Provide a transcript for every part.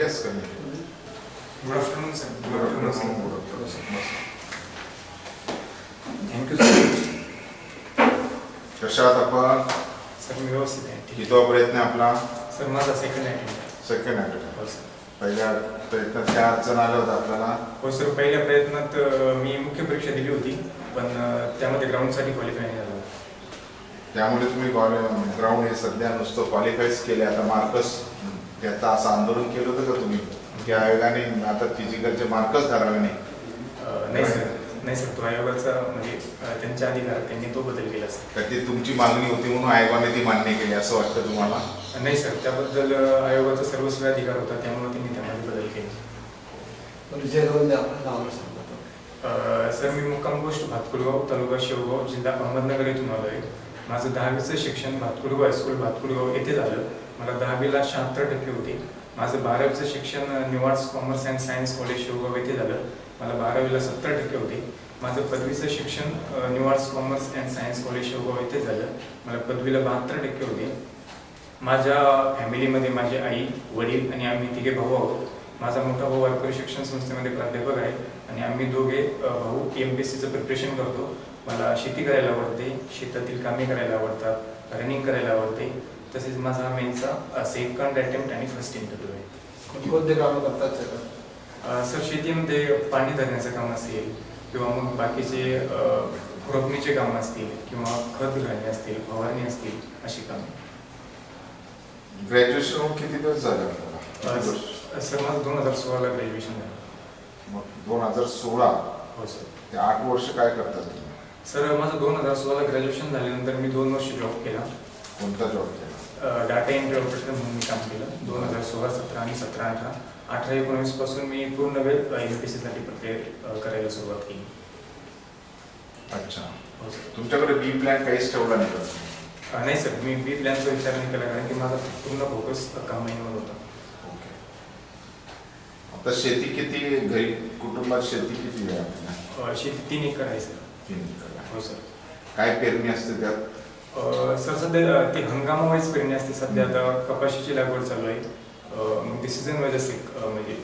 Yes, come in. Good afternoon sir Good afternoon. Good afternoon. Thank you sir आहात आपण sir मी व्यवस्थित आहे ठीक कितवा प्रयत्न आहे आपला आहे सर माझा सेकंड अटेम्प्ट सेकंड अटेम्प्ट हो सर पहिल्या प्रयत्नात काय अडचण आलं होतं आपल्याला हो सर पहिल्या प्रयत्नात अ, मी मुख्य परीक्षा दिली होती पण अ, त्यामध्ये ग्राउंडसाठी क्वालिफाय नाही झालो त्यामुळे तुम्ही ग्राउंड हे सध्या नुसतं क्वालिफाईच केले आता मार्कस त्याचं असं आंदोलन केलं होतं का तुम्ही? की आयोगाने आता फिजिकलचे मार्कच धरावे नाही. नाही सर. नाही सर. तो आयोगाचा म्हणजे त्यांच्या अधिकारात त्यांनी तो बदल केला सर. तर ती तुमची मागणी होती म्हणून आयोगाने ती मान्य केली असं वाटतं तुम्हाला? नाही सर. त्याबद्दल आयोगाचा सर्वस्वी अधिकार होता त्यामुळे त्यांनी त्यामध्ये बदल केले. अ, सर मी मुक्काम पोस्ट भातकुलगाव तालुका शेवगाव जिल्हा अहमदनगर येथून आलो आहे माझं दहावीचं शिक्षण भातकुलगाव हायस्कूल भातकुलगाव येथे झालं. मला दहावीला शहात्तर टक्के होते. माझं बारावीचं शिक्षण Niwars commerce and science college Shevgaon येथे झालं. मला बारावीला सत्तर टक्के होते. माझं पदवीचं शिक्षण Niwars commerce and science college Shevgaon येथे झालं. मला पदवीला बहात्तर टक्के होते. माझ्या फॅमिलीमध्ये माझी आई वडील आणि आम्ही तिघे भाऊ आहोत. माझा मोठा भाऊ वारकरी शिक्षण संस्थेमध्ये प्राध्यापक आहे आणि आम्ही दोघे अ, भाऊ एम पी एस सीचं प्रिपरेशन करतो. मला शेती करायला आवडते शेतातील कामे करायला आवडतात रनिंग करायला आवडते. तसेच माझा मेनचा सेकंड अटेम्प्ट आणि फर्स्ट इंटरव्ह्यू आहे. कोणकोणते कामं करतात सर? सर शेतीमध्ये पाणी धरण्याचं काम असेल किंवा मग बाकीचे खुरपणीचे काम असतील किंवा खत घालणे असतील फवारणी असतील अशी कामे. ग्रॅज्युएशन किती दिवस झाले सर माझं दोन हजार सोळाला ग्रॅज्युएशन झालं. मग दोन हजार सोळा? हो सर. ते आठ वर्ष काय करतात सर माझं दोन हजार सोळाला ग्रॅज्युएशन झाल्यानंतर मी दोन वर्ष जॉब केला. कोणता जॉब केला? डाटा एंट्री ऑपरेटर म्हणून मी काम केलं. दोन हजार सोळा सतरा आणि सतरा अठरा. अठरा एकोणवीसपासून मी पूर्ण वेळ एम पी साठी प्रिपेअर करायला सुरुवात केली. अच्छा. हो तुमच्याकडे बी प्लॅन काहीच ठेवला नाही का? नाही सर मी बी प्लॅनचा विचार नाही केला कारण की माझा पूर्ण फोकस कामाईवर होता. ओके. आता शेती किती घरी कुटुंबात शेती किती आहे शेती तीन एकर आहे सर तीन एकर. हो सर काय पेरणी असते त्यात? सर सध्या ती हंगामावाईज पेरणी असते. सध्या आता कपाशीची लागवड चालू आहे. मग ती सीझन वाईज असते म्हणजे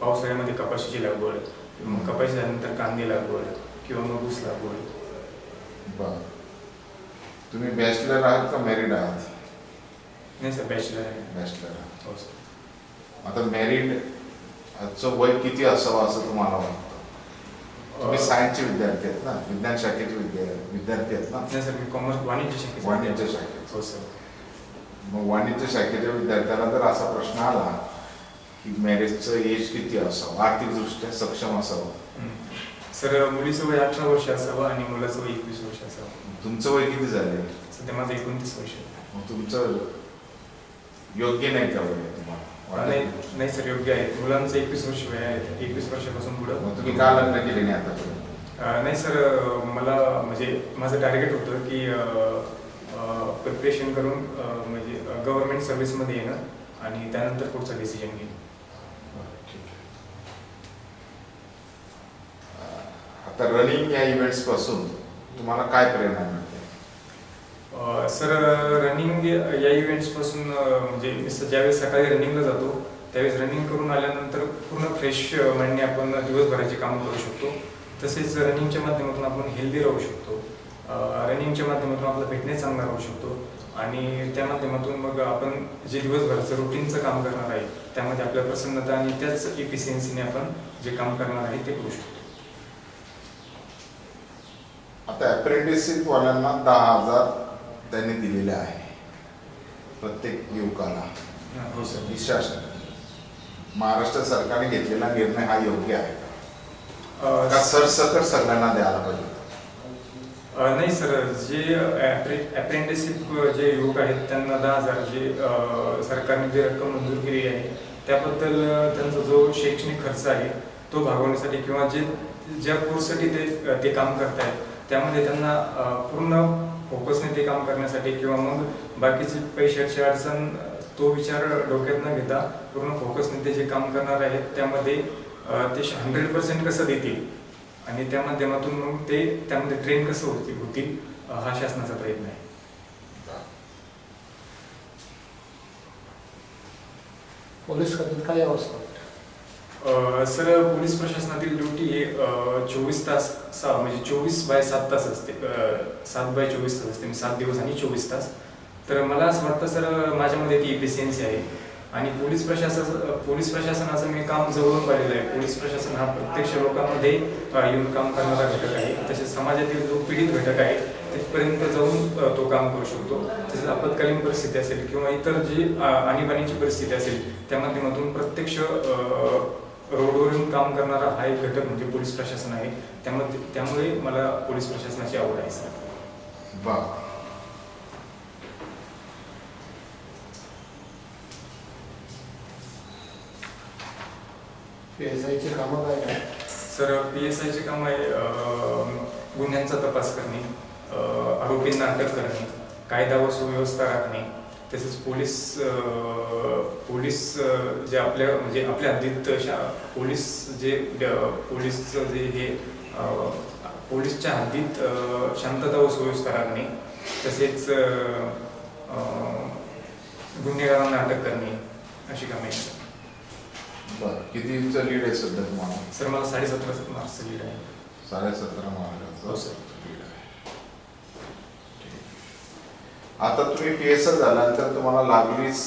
पावसाळ्यामध्ये कपाशीची लागवड मग कपाशी झाल्यानंतर कांदे लागवड किंवा मग ऊस लागवड. बर. तुम्ही बॅचलर आहात का मॅरिड आहात? नाही सर बॅचलर आहे. बॅचलर आहात. हो सर. आता मॅरिड वय किती असावं असं तुम्हाला वाटतं? तुम्ही सायन्सचे विद्यार्थी आहेत ना विज्ञान शाखेचे विद्या विद्यार्थी आहेत ना? नाही सर मी कॉमर्स वाणिज्य शाखेचा वाणिज्य. शाखेचे हो सर मग वाणिज्य शाखेच्या विद्यार्थ्याला जर असा प्रश्न आला की मॅरेजचं एज किती असावं? आर्थिकदृष्ट्या सक्षम असावं. सर मुलीचं वय अठरा वर्ष असावं आणि मुलाचं वय एकवीस वर्ष असावं. तुमचं वय किती झालंय? सध्या माझं एकोणतीस वर्ष. आहे. मग तुमचं योग्य नाही का वय तुम्हाला. नाही? नाही सर योग्य आहे. मुलांचं एकवीस वर्ष वय आहे. एकवीस वर्षापासून पुढं. मग तुम्ही का लग्न केले नाही आतापर्यंत? अ, नाही सर अ, मला म्हणजे माझं टार्गेट होतं की प्रिपरेशन करून अ, म्हणजे गव्हर्नमेंट सर्व्हिसमध्ये येणं आणि त्यानंतर पुढचा डिसिजन घेणं. आहे. आता रनिंग या इव्हेंट्सपासून तुम्हाला काय प्रेरणा मिळते? अ, सर रनिंग या इव्हेंट्सपासून म्हणजे मी ज्यावेळेस सकाळी रनिंगला जातो त्यावेळेस रनिंग करून आल्यानंतर पूर्ण फ्रेश माइंडने आपण दिवसभराचे कामं करू शकतो. तसेच रनिंगच्या माध्यमातून आपण हेल्दी राहू शकतो. रनिंगच्या माध्यमातून आपला फिटनेस चांगला राहू शकतो. आणि त्या माध्यमातून मग आपण जे दिवसभराचं रुटीनचं काम करणार आहे त्यामध्ये आपल्या प्रसन्नता आणि त्याच इफिशियन्सीने आपण जे काम करणार आहे ते करू शकतो. आता अप्रेंटिसशिपवाल्यांना दहा हजार त्यांनी दिलेले आहे. प्रत्येक युवकाला हो सर. शासन महाराष्ट्र सरकारने घेतलेला निर्णय हा योग्य आहे का? सरसकट सगळ्यांना द्यायला पाहिजे? नाही सर जे अप्रेंटिसशिप जे युवक आहेत त्यांना दहा हजार जे सरकारने जे रक्कम मंजूर केलेली आहे त्याबद्दल त्यांचा जो शैक्षणिक खर्च आहे तो भागवण्यासाठी किंवा जे ज्या कोर्ससाठी ते ते काम करतायत त्यामध्ये त्यांना पूर्ण फोकसने ते काम करण्यासाठी किंवा मग बाकीची पैशाची अडचण तो विचार डोक्यात न घेता पूर्ण फोकसने ते जे काम करणार आहेत त्यामध्ये ते हंड्रेड पर्सेंट कसं देतील? आणि त्या माध्यमातून मग ते त्यामध्ये ट्रेन कसं होतील होतील हा शासनाचा प्रयत्न आहे. पोलीस खात्यात काय अवस्था? सर पोलीस प्रशासनातील ड्युटी हे चोवीस तास सा म्हणजे चोवीस बाय सात तास असते. सात बाय चोवीस तास असते म्हणजे सात दिवस आणि चोवीस तास. तर मला असं वाटतं सर माझ्यामध्ये ती इफिशियन्सी आहे. आणि पोलीस प्रशासन पोलीस प्रशासनाचं मी काम जवळून पाहिलेलं आहे. पोलीस प्रशासन हा प्रत्यक्ष लोकांमध्ये येऊन काम करणारा घटक आहे. तसेच समाजातील जो पीडित घटक आहे. तिथपर्यंत जाऊन तो काम करू शकतो. तसेच आपत्कालीन परिस्थिती असेल किंवा इतर जी आणीबाणीची परिस्थिती असेल त्या माध्यमातून प्रत्यक्ष रोडवरून काम करणारा हा एक घटक म्हणजे पोलीस प्रशासन आहे. त्यामध्ये त्यामुळे मला पोलीस प्रशासनाची आवड आहे सर. बा. पी एस आयची कामं काय काय सर पी एस आयचे काम आहे गुन्ह्यांचा तपास करणे आरोपींना अटक करणे कायदा व सुव्यवस्था राखणे तसेच पोलीस पोलीस जे आपल्या म्हणजे आपल्या हद्दीत शा पोलीस जे पोलीसचं जे हे पोलीसच्या हद्दीत शांतता व सुव्यवस्था राखणे तसेच गुन्हेगारांना अटक करणे अशी कामे. बरं कितीचं लीड आहे सध्या तुम्हाला सर मला साडेसतरा मार्क्स लीड आहे साडेसतरा हो, मार्काचं सर. लीड आहे ठीक. आता तुम्ही पी एस एल झाल्यानंतर तुम्हाला लागलीच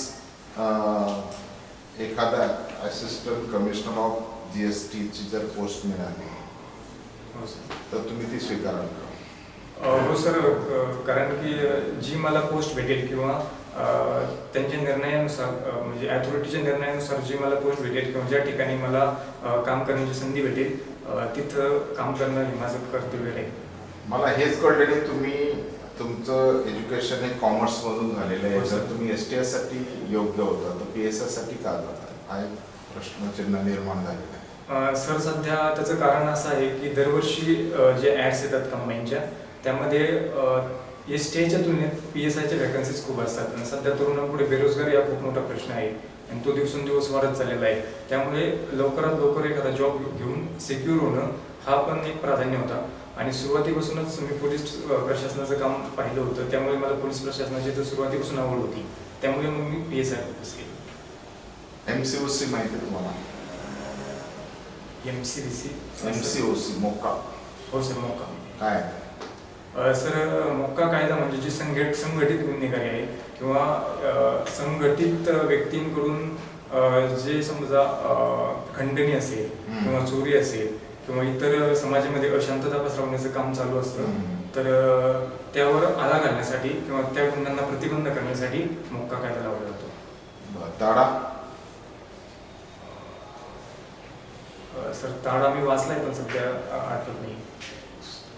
एखादा assistant commissioner of G S टीची जर पोस्ट मिळाली हो तर तुम्ही ती स्वीकाराल का? हो सर कारण की जी मला पोस्ट भेटेल किंवा त्यांच्या निर्णयानुसार म्हणजे अथॉरिटीच्या निर्णयानुसार जी मला पोस्ट भेटेल किंवा ज्या ठिकाणी मला काम करण्याची संधी भेटेल तिथं काम करणं हे माझं कर्तव्य आहे मला हेच कळलं की तुम्ही तुमचं एज्युकेशन हे कॉमर्समधून झालेलं आहे. हो. जर तुम्ही एस टी एससाठी योग्य होता तर पी एस एससाठी का जाता? हा एक प्रश्नचिन्ह निर्माण झालेलं आहे. सर सध्या त्याचं कारण असं आहे की दरवर्षी जे ॲड्स येतात कंबाईनच्या त्यामध्ये एस टी आयच्या तुलनेत पी एस आयच्या वॅकन्सीज खूप असतात. आणि सध्या तरुणांपुढे बेरोजगारी हा खूप मोठा प्रश्न आहे. आणि तो दिवसेंदिवस वाढत चाललेला आहे. त्यामुळे लवकरात लवकर एखादा जॉब घेऊन सिक्युर होणं हा पण एक प्राधान्य होता. आणि सुरुवातीपासूनच मी पोलीस प्रशासनाचं काम पाहिलं होतं. त्यामुळे मला पोलीस प्रशासनाची तर सुरुवातीपासून आवड होती. त्यामुळे मग मी पी एस आय फोकस केली. एम सी ओ सी माहिती तुम्हाला? M C B C M C O C मोका हो सर मोका काय? सर मोक्का कायदा म्हणजे जी संघट संघटित गुन्हेगारी आहे किंवा संघटित व्यक्तींकडून जे समजा खंडणी असेल. किंवा चोरी असेल किंवा इतर समाजामध्ये अशांतता पसरवण्याचं काम चालू असतं. तर त्यावर आळा घालण्यासाठी किंवा त्या गुन्ह्यांना प्रतिबंध करण्यासाठी मोक्का कायदा लावला जातो. ताडा सर ताडा मी वाचलाय पण सध्या आठवत नाही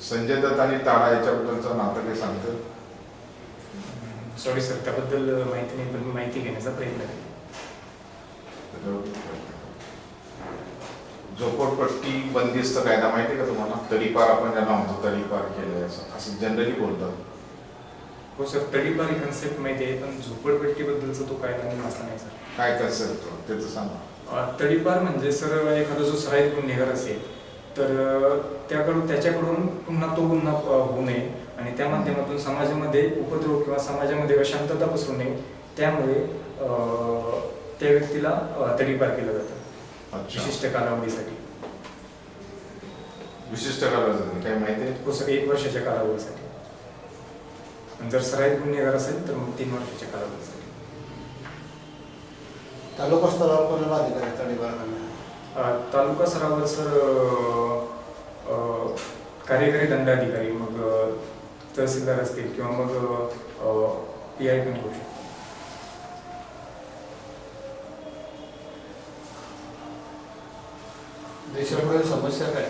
संजय दत्त आणि ताडा याच्याबद्दलचं नातं काही सांगतं सॉरी सर त्याबद्दल माहिती नाही पण मी माहिती घेण्याचा प्रयत्न करेन झोपडपट्टी बंदिस्त कायदा माहिती आहे का तुम्हाला? तडीपार आपण ज्यांना म्हणतो तडीपार केलंय असं. असं जनरली बोलतात. हो सर तडीपार ही कन्सेप्ट माहिती आहे पण झोपडपट्टीबद्दलचा तो कायदा मी वाचला नाही सर. काय कन्सेप्ट त्याचं सांगा. अ, तडीपार म्हणजे सर एखादा जो सराईत गुन्हेगार असेल तर अ, त्याकडून त्याच्याकडून पुन्हा तो गुन्हा अ, होऊ नये. आणि त्या माध्यमातून समाजामध्ये उपद्रव किंवा समाजामध्ये अशांतता पसरू नये. त्यामुळे अ, त्या व्यक्तीला अ, तडीपार केलं जातं. विशिष्ट कालावधीसाठी विशिष्ट कालावधी काय माहिती आहे? हो सर एक वर्षाच्या कालावधीसाठी. आणि जर सराईत गुन्हेगार असेल तर मग तीन वर्षाच्या कालावधीसाठी. तालुका स्तरावर कोणाला अधिकार आहे? अ, तालुका स्तरावर सर कार्यकारी दंडाधिकारी मग तहसीलदार असतील किंवा मग पी आय पण घेऊ शकतो. देशापुढील समस्या काय?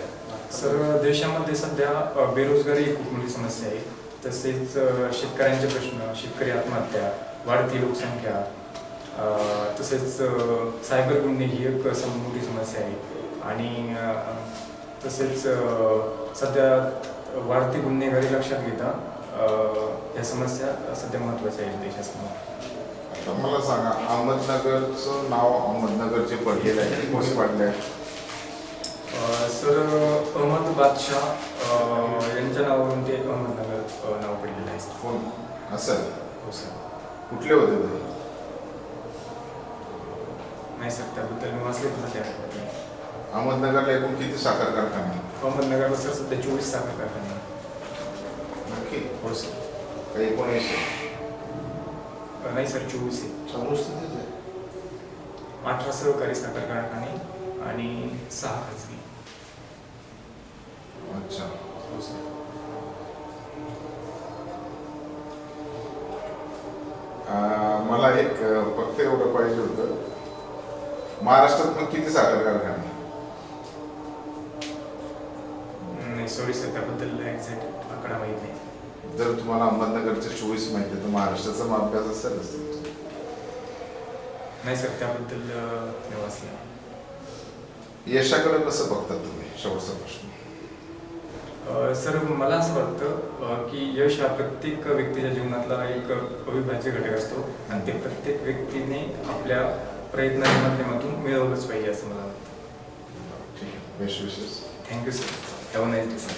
सर देशामध्ये सध्या बेरोजगारी ही खूप मोठी समस्या आहे. तसेच शेतकऱ्यांचे प्रश्न शेतकरी आत्महत्या वाढती लोकसंख्या तसेच सायबर गुन्हे ही एक सम- मोठी समस्या आहे. आणि तसेच सध्या वाढती गुन्हेगारी लक्षात घेता या समस्या सध्या महत्त्वाच्या आहेत देशासमोर. मला सांगा अहमदनगरचं नाव अहमदनगर जे पडलेलं आहे ते कोणी पडलं आहे सर अहमद बादशाह यांच्या नावावरून ते अहमदनगर नाव पडलेलं आहे. सर. कोण? असं हो सर. कुठले होते ते? नाही सर त्याबद्दल मी वाचले पण त्या. अहमदनगरला एकूण किती साखर कारखाने आहेत? अहमदनगरला सर सध्या चोवीस साखर कारखाने आहेत. नक्की? हो सर. काही एकोणऐंशी अ, नाही सर चोवीस आहे? अठरा सहकारी साखर कारखाने आणि सहा खाजगी. अच्छा. हो सर मला एक फक्त एवढं पाहिजे होतं. महाराष्ट्रात मग किती साखर कारखाने? नाही सॉरी सर त्याबद्दल एक्झॅक्ट आकडा माहीत नाही. जर तुम्हाला अहमदनगरचे चोवीस माहिती आहे तर महाराष्ट्राचा अभ्यास असेलच तुमचा. नाही सर त्याबद्दल मी वाचलं यशाकडे कसं बघतात तुम्ही? शेवटचा प्रश्न. सर मला असं वाटतं की यश हा प्रत्येक व्यक्तीच्या जीवनातला एक अविभाज्य घटक असतो. आणि ते प्रत्येक व्यक्तीने आपल्या प्रयत्नाच्या माध्यमातून मिळवलंच पाहिजे असं मला वाटतं. Thank you sir have nice day sir